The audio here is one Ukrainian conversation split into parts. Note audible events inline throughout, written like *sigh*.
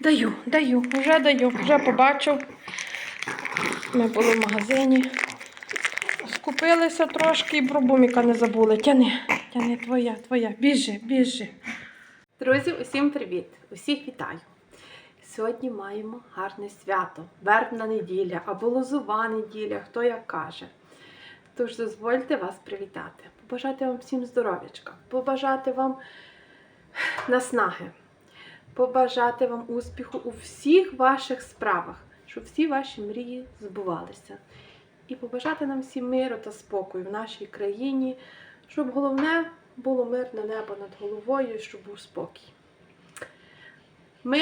Даю, даю, вже даю, вже побачив. Ми були в магазині. Скупилися трошки і про буміка не забули. Тяни, тяни, твоя, твоя. Біжи, біжи. Друзі, усім привіт! Усіх вітаю! Сьогодні маємо гарне свято, вербна неділя або лозова неділя, хто як каже. Тож дозвольте вас привітати, побажати вам всім здоров'ячка, побажати вам наснаги, побажати вам успіху у всіх ваших справах, щоб всі ваші мрії збувалися. І побажати нам всім миру та спокою в нашій країні, щоб головне було мирне небо над головою, щоб був спокій. Ми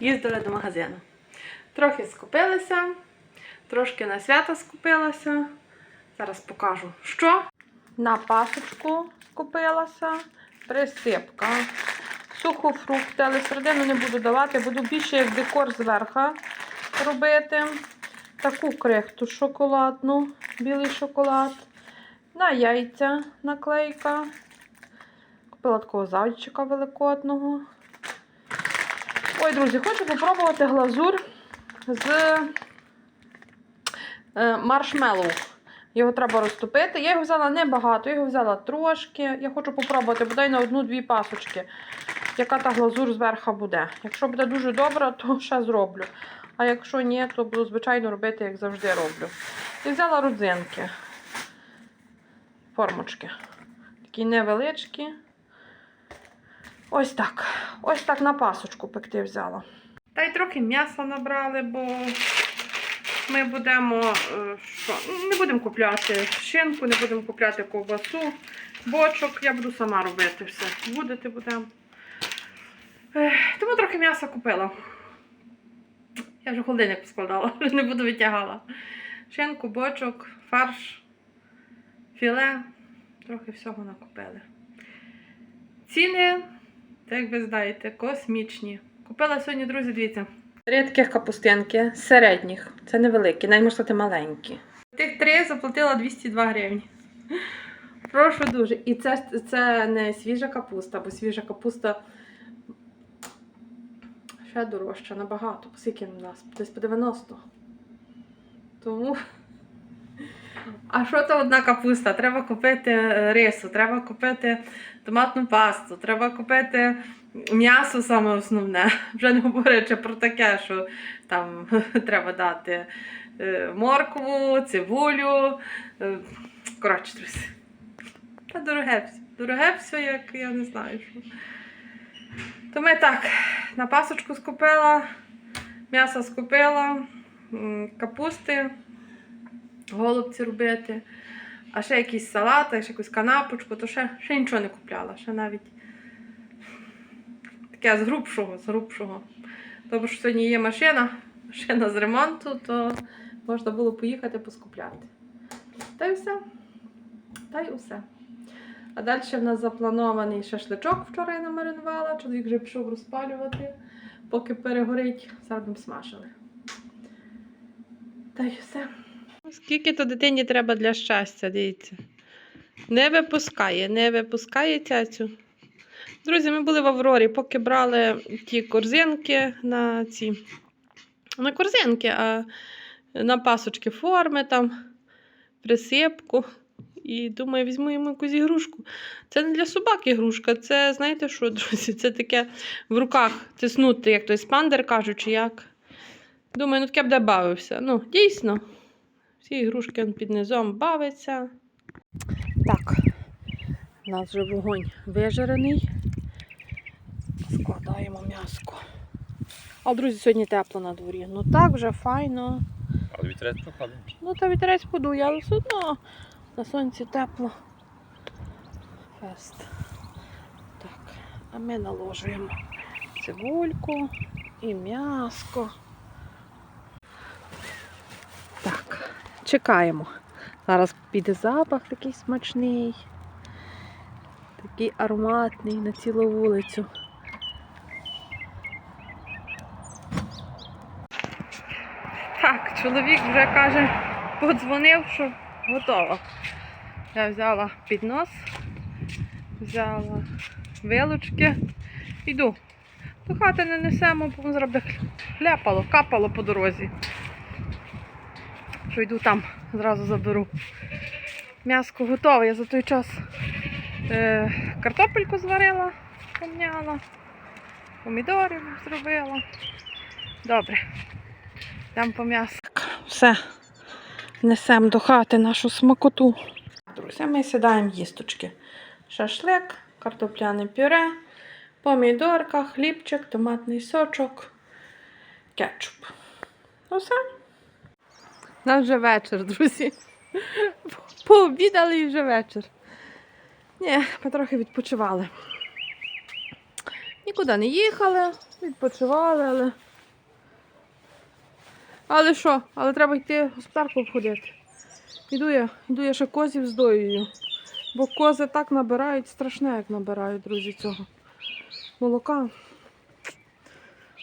їздили до магазину. Трохи скупилися, трошки на свято скупилася. Зараз покажу, що. На пасочку купилася, присипка, сухофрукти, але середину не буду давати, буду більше як декор зверху робити. Таку крихту шоколадну, білий шоколад. На яйця наклейка. Купила такого зайчика великодного. Ой, друзі, хочу попробувати глазур з е, маршмеллоу. Його треба розтопити. Я його взяла небагато, його взяла трошки. Я хочу попробувати, бодай на одну-дві пасочки, яка та глазур зверху буде. Якщо буде дуже добра, то *laughs* ще зроблю. А якщо ні, то буду звичайно робити, як завжди роблю. І взяла родзинки. Формочки. Такі невеличкі. Ось так. Ось так на пасочку пекти взяла. Та й трохи м'яса набрали, бо ми будемо е, що? не будемо купляти шинку, не будемо купляти ковбасу, бочок. Я буду сама робити все. Будете будемо. Тому трохи м'яса купила. Я вже холодильник поскладала, *laughs* не буду витягала. Шинку, бочок, фарш, філе. Трохи всього накупили. Ціни, як ви знаєте, космічні. Купила сьогодні, друзі, дивіться. Рідких капустинки, середніх. Це невеликі, навіть можна сказати маленькі. Тих три заплатила 202 гривні. Прошу дуже. І це, це не свіжа капуста, бо свіжа капуста ще дорожча, набагато. Скільки в нас? Десь по 90. Тому. А що то одна капуста? Треба купити е, рису, треба купити томатну пасту, треба купити м'ясо саме основне. *laughs* Вже не говорячи про таке, що там *laughs* треба дати е, моркву, цибулю. е, Коротше, друзі. Та дороге все. Дороге все, як я не знаю що. То ми так, на пасочку скупила, м'ясо скупила, капусти, голубці робити, а ще якийсь салат, ще якусь канапочку, то ще, ще нічого не купляла, ще навіть таке з грубшого, з грубшого. Тому що сьогодні є машина, машина з ремонту, то можна було поїхати поскупляти. Та й все. Та й усе. А далі в нас запланований шашличок вчора я намаринувала, чоловік вже пішов розпалювати, поки перегорить, зараз смажили. Та й все. Скільки то дитині треба для щастя, дивіться. Не випускає, не випускає цяцю. Друзі, ми були в Аврорі, поки брали ті корзинки на ці. На корзинки, а на пасочки форми там, присипку. І думаю, візьму йому якусь ігрушку. Це не для собак ігрушка, це, знаєте що, *laughs* друзі, це таке в руках тиснути, як той спандер кажуть, чи як. Думаю, ну таке буде бавився. Ну, дійсно. Всі ігрушки он під низом бавиться. Так, у нас вже вогонь вижарений. Складаємо м'яско. А, друзі, сьогодні тепло на дворі. Ну так вже файно. Але вітерець проходить. Ну, та вітерець подує, але все одно на сонці тепло. Фест. Так, а ми наложуємо цибульку і м'яско. Так, чекаємо. Зараз піде запах такий смачний, такий ароматний на цілу вулицю. Так, чоловік вже каже, подзвонив, що готово. Я взяла піднос, взяла вилочки. Іду. До хати не несемо, бо зараз буде хляпало, капало по дорозі. Що йду там, зразу заберу. М'яско готове, я за той час е, картопельку зварила, помняла, помідорів зробила. Добре. Йдемо по м'ясу. Все. Несемо до хати нашу смакоту. Друзі, ми сідаємо їсточки. Шашлик, картопляне пюре, помідорка, хлібчик, томатний сочок, кетчуп. Ну все. Нам вже вечір, друзі. *laughs* Пообідали і вже вечір. Ні, ми трохи відпочивали. Нікуди не їхали, відпочивали, але. Але що? Але треба йти господарку обходити. Іду я, іду я ще козів здоюю. Бо кози так набирають, страшне, як набирають, друзі, цього молока.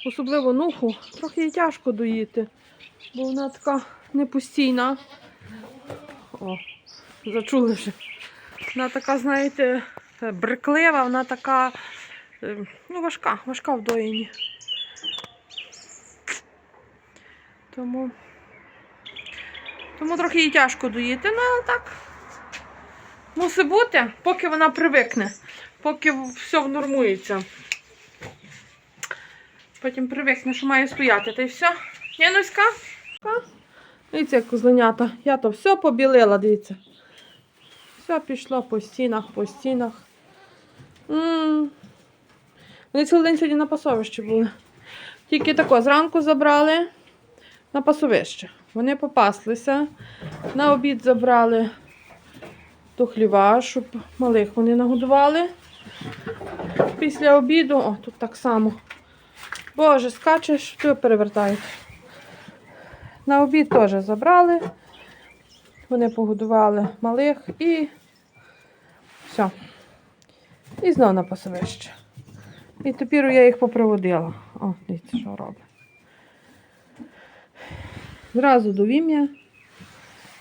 Особливо нуху. Трохи їй тяжко доїти, бо вона така непостійна. О, зачули вже. Вона така, знаєте, бреклива, вона така е, ну, важка, важка в доїні. Тому, тому трохи їй тяжко доїти, ну але так. Мусить бути, поки вона привикне, поки все внормується. Потім привикне, що має стояти, та й все. Януська? Дивіться, як козленята. Я то все побілила, дивіться. Все пішло по стінах, по стінах. Вони цілий день сьогодні на пасовищі були. Тільки тако зранку забрали на пасовище. Вони попаслися. На обід забрали до хліва, щоб малих вони нагодували. Після обіду, о, тут так само. Боже, скачеш, то перевертають. На обід теж забрали. Вони погодували малих і все. І знову на пасовище. І тепер я їх поприводила. О, дивіться, що роблять. Зразу до вім'я.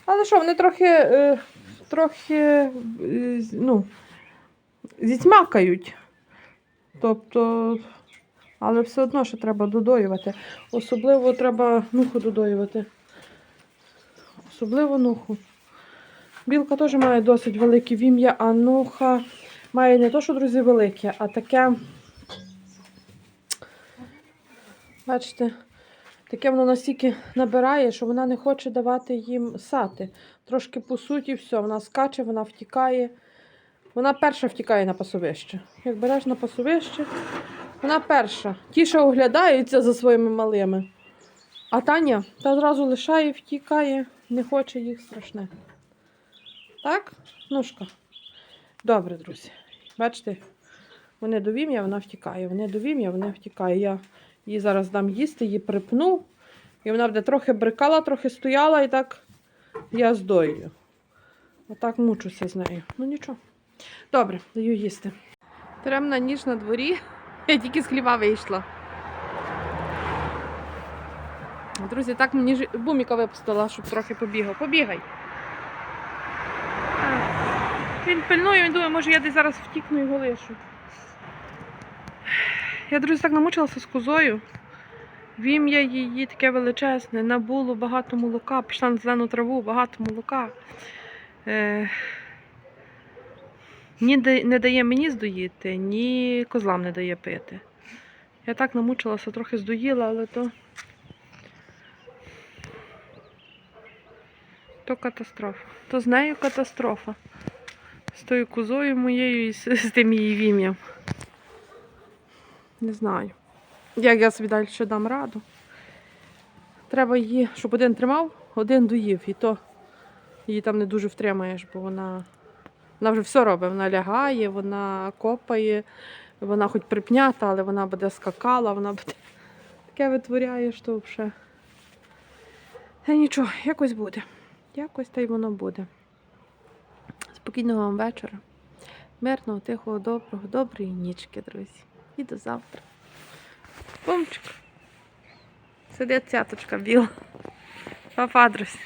Але що, вони трохи, е, трохи е, ну, зітьмакають. Тобто, але все одно ще треба додоювати. Особливо треба нуху додоювати. Особливо нуху. Білка теж має досить велике вім'я, а нуха має не то, що, друзі, велике, а таке. Бачите, таке воно настільки набирає, що вона не хоче давати їм сати. Трошки по суті, все, вона скаче, вона втікає. Вона перша втікає на пасовище. Як береш на пасовище, вона перша. Ті, що оглядаються за своїми малими. А Таня та одразу лишає, втікає, не хоче їх страшне. Так? Нушка. Добре, друзі. Бачите, вони до вім'я, вона втікає. Вони до вім'я, вона втікає. Я їй зараз дам їсти, її припну. І вона буде трохи брикала, трохи стояла і так я здоюю. Отак мучуся з нею. Ну нічого. Добре, даю їсти. Тремна ніч на дворі. Я тільки з хліба вийшла. Друзі, так мені ж буміка випустила, щоб трохи побігав. Побігай. Він пильнує, він думає, може я десь зараз втікну і його лишу. Я, друзі, так намучилася з козою. Вім'я її таке величезне, набуло багато молока, пішла на зелену траву, багато молока. Е, ні не дає мені здоїти, ні козлам не дає пити. Я так намучилася, трохи здоїла, але то. То катастрофа. То з нею катастрофа. З тою козою моєю і з, тим її вім'ям. Не знаю. Як я собі далі ще дам раду. Треба її, щоб один тримав, один доїв. І то її там не дуже втримаєш, бо вона, вона вже все робить. Вона лягає, вона копає, вона хоч припнята, але вона буде скакала, вона буде таке витворяє, що вже. Та нічого, якось буде. Якось та й воно буде. Спокійного вам вечора. Мирного, тихого, доброго, доброї нічки, друзі. І до завтра. Помчик. Сидить цяточка біла. Папа, друзі.